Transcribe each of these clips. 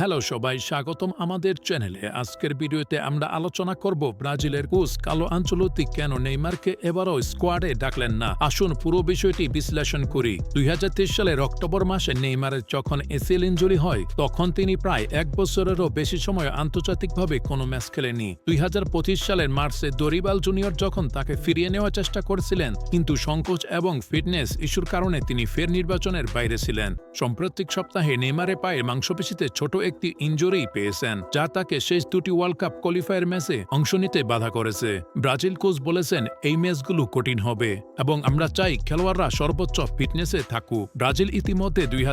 Hello সবাই। স্বাগতম আমাদের চ্যানেলে। আজকের ভিডিওতে আমরা আলোচনা করব ব্রাজিলের কোচ কালো আঞ্চলতি কেন নেইমারকে এবারও স্কোয়াডে ডাকলেন না? আসুন পুরো বিষয়টি বিশ্লেষণ করি। দুই সালের অক্টোবর মাসে নেইমারের যখন এসিএল ইঞ্জুরি হয়, তখন তিনি প্রায় এক বছরেরও বেশি সময় আন্তর্জাতিকভাবে কোনো ম্যাচ খেলেনি দুই হাজার পঁচিশ সালের মার্চে দরিবাল জুনিয়র যখন তাকে ফিরিয়ে নেওয়ার চেষ্টা করেছিলেন, কিন্তু সংকোচ এবং ফিটনেস ইস্যুর কারণে তিনি ফের নির্বাচনের বাইরে ছিলেন। সাম্প্রতিক সপ্তাহে নেইমারে পায়ে মাংসপেশিতে ছোট একটি ইঞ্জুরি পেয়েছেন, যা তাকে শেষ দুটি ওয়ার্ল্ড কাপ কোয়ালিফায়ার ম্যাচে অংশ নিতে বাধা করেছে। ব্রাজিল কোচ বলেছেন, এই ম্যাচগুলো কঠিন হবে এবং আমরা চাই খেলোয়াড়রা সর্বোচ্চ ফিটনেসে থাকুক। ব্রাজিল ইতিমধ্যে দুই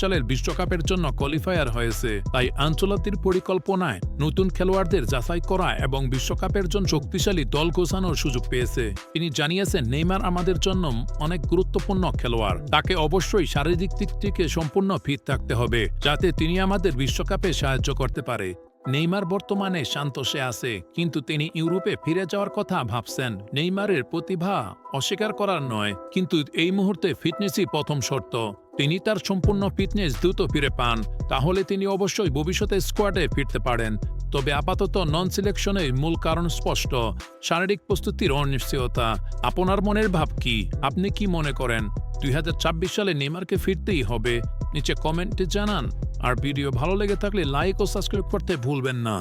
সালের বিশ্বকাপের জন্য কোয়ালিফায়ার হয়েছে। তাই আঞ্চলাতির পরিকল্পনায় নতুন খেলোয়াড়দের যাচাই করা এবং বিশ্বকাপের জন্য শক্তিশালী দল গোছানোর সুযোগ পেয়েছে। তিনি জানিয়েছেন, নেইমার আমাদের জন্য অনেক গুরুত্বপূর্ণ খেলোয়াড়। তাকে অবশ্যই শারীরিক দিক থেকে সম্পূর্ণ ফিট থাকতে হবে, যাতে তিনি আমাদের বিশ্বকাপে সাহায্য করতে পারে। নেইমার বর্তমানে শান্তসে আছে, কিন্তু তিনি ইউরোপে ফিরে যাওয়ার কথা ভাবছেন। নেইমারের প্রতিভা অস্বীকার করার নয়, কিন্তু এই মুহূর্তে ফিটনেসই প্রথম শর্ত। তিনি তার সম্পূর্ণ ফিটনেস দ্রুত ফিরে পান, তাহলে তিনি অবশ্যই ভবিষ্যতে স্কোয়াডে ফিরতে পারেন। তবে আপাতত নন সিলেকশনের মূল কারণ স্পষ্ট, শারীরিক প্রস্তুতির অনিশ্চয়তা। আপনার মনের ভাব কি? আপনি কি মনে করেন? দুই সালে নেইমারকে ফিরতেই হবে। নিচে কমেন্টে জানান। আর ভিডিও ভালো লেগে থাকলে লাইক ও সাবস্ক্রাইব করতে ভুলবেন না।